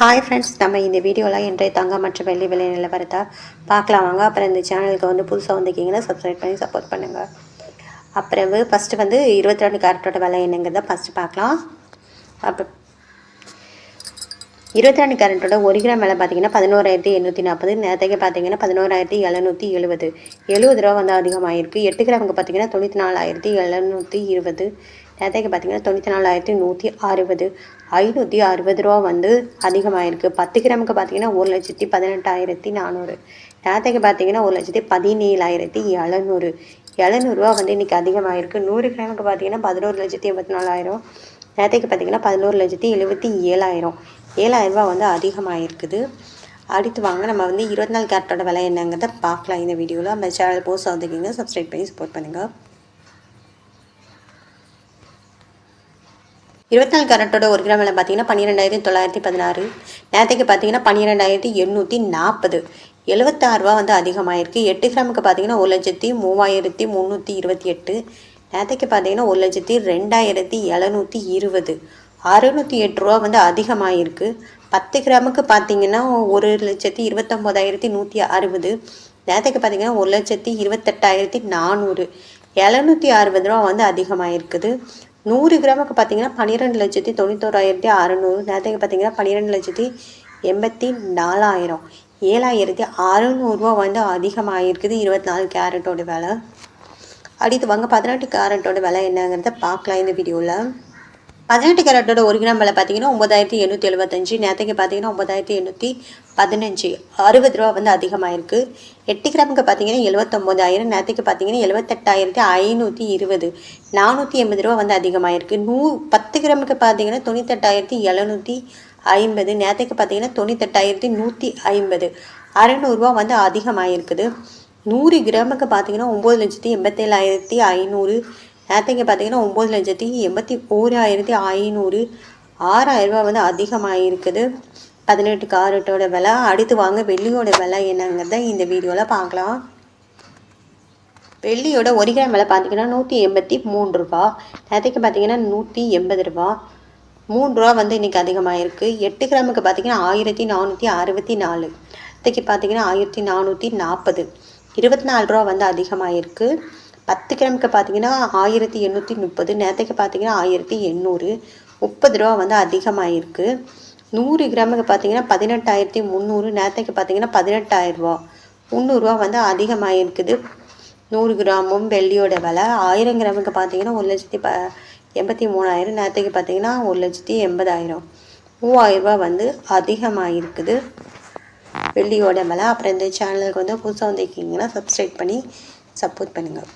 Hi friends நம்ம இந்த வீடியோவில் இன்றைய தங்கம் மற்றும் வெள்ளி விலை நிலவரத்தை பார்க்கலாம் வாங்க. அப்புறம் இந்த சேனலுக்கு வந்து புதுசாக வந்திருக்கீங்கன்னா சப்ஸ்கிரைப் பண்ணி சப்போர்ட் பண்ணுங்கள் அப்புறம் ஃபஸ்ட்டு வந்து இருபத்தி ரெண்டு கேரட்டோட விலை என்னங்கிறத ஃபஸ்ட்டு பார்க்கலாம். அப்போ இருபத்தி ரெண்டு கேரட்டோட ஒரு கிராம் விலை பார்த்தீங்கன்னா பதினோராயிரத்தி எண்ணூற்றி நாற்பது. நேரத்தைக்கு பார்த்தீங்கன்னா பதினோராயிரத்தி எழுநூற்றி எழுபது. எழுபது ரூபா வந்து அதிகமாகிருக்கு எட்டு கிராமுக்கு பார்த்தீங்கன்னா தொண்ணூற்றி நாலாயிரத்தி எழுநூற்றி இருபது. விதைக்கு பார்த்தீங்கன்னா தொண்ணூற்றி நாலாயிரத்தி நூற்றி அறுபது ஐநூற்றி அறுபது ரூபா வந்து அதிகமாகிருக்கு பத்து கிராமுக்கு பார்த்தீங்கன்னா ஒரு லட்சத்தி பதினெட்டாயிரத்தி நானூறு. நேரத்துக்கு பார்த்தீங்கன்னா ஒரு லட்சத்தி பதினேழாயிரத்தி எழுநூறு. எழுநூறுவா வந்து இன்றைக்கி அதிகமாகிருக்கு நூறு கிராமுக்கு பார்த்தீங்கன்னா பதினோரு லட்சத்தி எண்பத்தி நாலாயிரம். நேரத்துக்கு பார்த்தீங்கன்னா பதினோரு லட்சத்தி எழுபத்தி ஏழாயிரம். ஏழாயிரரூபா வந்து அதிகமாகிருக்குது அடுத்து வாங்க நம்ம வந்து இருபத்தி நாலு கேரட்டோட விலை என்னங்கிறத பார்க்கலாம் இந்த வீடியோவில். நம்ம சேனல் போஸ்ட் வந்துக்கிங்க சப்ஸ்கிரைப் பண்ணி சப்போர்ட் பண்ணுங்கள் இருபத்தி நாலு கேரட்டோட ஒரு கிராம் விலை பார்த்தீங்கன்னா பன்னிரெண்டாயிரத்தி தொள்ளாயிரத்தி பதினாறு. நேரத்துக்கு பார்த்தீங்கன்னா பன்னிரெண்டாயிரத்தி எண்ணூற்றி நாற்பது. எழுபத்தாறுரூவா வந்து அதிகமாகிருக்கு எட்டு கிராமுக்கு பார்த்தீங்கன்னா ஒரு லட்சத்தி மூவாயிரத்தி முந்நூற்றி இருபத்தி எட்டு. நேரத்துக்கு பார்த்தீங்கன்னா ஒரு லட்சத்தி ரெண்டாயிரத்தி எழுநூற்றி இருபது. அறுநூற்றி எட்டு ரூபா வந்து அதிகமாகிருக்கு பத்து கிராமுக்கு பார்த்தீங்கன்னா ஒரு லட்சத்தி இருபத்தொம்போதாயிரத்தி நூற்றி அறுபது. நேரத்துக்கு பார்த்தீங்கன்னா ஒரு லட்சத்தி இருபத்தெட்டாயிரத்தி நானூறு. எழுநூற்றி அறுபது ரூபா வந்து அதிகமாகிருக்குது நூறு கிராமுக்கு பார்த்தீங்கன்னா பன்னிரெண்டு லட்சத்தி தொண்ணூத்தோராயிரத்தி அறநூறு நேரத்துக்கு பார்த்தீங்கன்னா பன்னிரெண்டு லட்சத்தி எண்பத்தி நாலாயிரம். ஏழாயிரத்தி அறநூறுவா வந்து அதிகமாகிருக்குது இருபத்தி நாலு கேரட்டோட விலை. அடுத்து வாங்க பதினெட்டு கேரட்டோட விலை என்னங்கிறத பார்க்கலாம் இந்த வீடியோவில் பதினெட்டு கேரட்டோட ஒரு கிராம் விலை பார்த்தீங்கன்னா ஒம்பதாயிரத்தி எண்ணூற்றி எழுபத்தஞ்சு நேரத்துக்கு பார்த்தீங்கன்னா ஒம்பதாயிரத்தி எண்ணூற்றி பதினஞ்சு. அறுபது ரூபா வந்து அதிகமாகிருக்கு எட்டு கிராமுக்கு பார்த்தீங்கன்னா எழுபத்தொம்போதாயிரம் நேரத்துக்கு பார்த்தீங்கன்னா எழுபத்தெட்டாயிரத்தி ஐநூற்றி இருபது. நானூற்றி எண்பது ரூபா வந்து அதிகமாகிருக்கு நூ பத்து கிராமுக்கு பார்த்தீங்கன்னா தொண்ணூத்தெட்டாயிரத்தி எழுநூற்றி ஐம்பது. நேரத்துக்கு பார்த்தீங்கன்னா தொண்ணூத்தெட்டாயிரத்தி நூற்றி ஐம்பது. அறநூறுரூவா வந்து அதிகமாயிருக்குது. நூறு கிராமுக்கு பார்த்தீங்கன்னா ஒம்பது லட்சத்தி எண்பத்தேழாயிரத்தி ஐநூறு. நேரத்துக்கு பார்த்தீங்கன்னா ஒம்பது லட்சத்தி எண்பத்தி ஓராயிரத்தி ஐநூறு ஆறாயிரரூபா வந்து அதிகமாக இருக்குது பதினெட்டு காரட்டோட விலை அடுத்து வாங்க வெள்ளியோட விலை என்னங்கிறத இந்த வீடியோவில் பார்க்கலாம். வெள்ளியோட ஒரு கிராம் விலை பார்த்தீங்கன்னா நூற்றி எண்பத்தி மூணு ரூபா. நேரத்துக்கு பார்த்தீங்கன்னா நூற்றி எண்பது ரூபா. மூணு ரூபா வந்து இன்றைக்கி அதிகமாக இருக்குது எட்டு கிராமுக்கு பார்த்தீங்கன்னா ஆயிரத்தி நானூற்றி அறுபத்தி நாலு. இன்றைக்கி பார்த்தீங்கன்னா ஆயிரத்தி நானூற்றி நாற்பது. இருபத்தி நாலு ரூபா வந்து அதிகமாக இருக்குது பத்து கிராமுக்கு பார்த்தீங்கன்னா ஆயிரத்தி எண்ணூற்றி முப்பது நேரத்துக்கு பார்த்தீங்கன்னா ஆயிரத்தி எண்ணூறு. முப்பது ரூபா வந்து அதிகமாகிருக்கு நூறு கிராமுக்கு பார்த்தீங்கன்னா பதினெட்டாயிரத்தி முந்நூறு நேரத்துக்கு பார்த்தீங்கன்னா பதினெட்டாயிரரூபா முந்நூறுரூவா வந்து அதிகமாகிருக்குது நூறு கிராமும் வெள்ளியோட விலை ஆயிரம் கிராமுக்கு பார்த்தீங்கன்னா ஒரு லட்சத்தி ப எண்பத்தி மூணாயிரம் நேரத்துக்கு பார்த்தீங்கன்னா ஒரு லட்சத்தி எண்பதாயிரம். மூவாயிரரூபா வந்து அதிகமாகிருக்குது வெள்ளியோட விலை. அப்புறம் இந்த சேனலுக்கு வந்து புதுசாக வந்திருக்கீங்கன்னா சப்ஸ்கிரைப் பண்ணி சப்போர்ட் பண்ணுங்கள்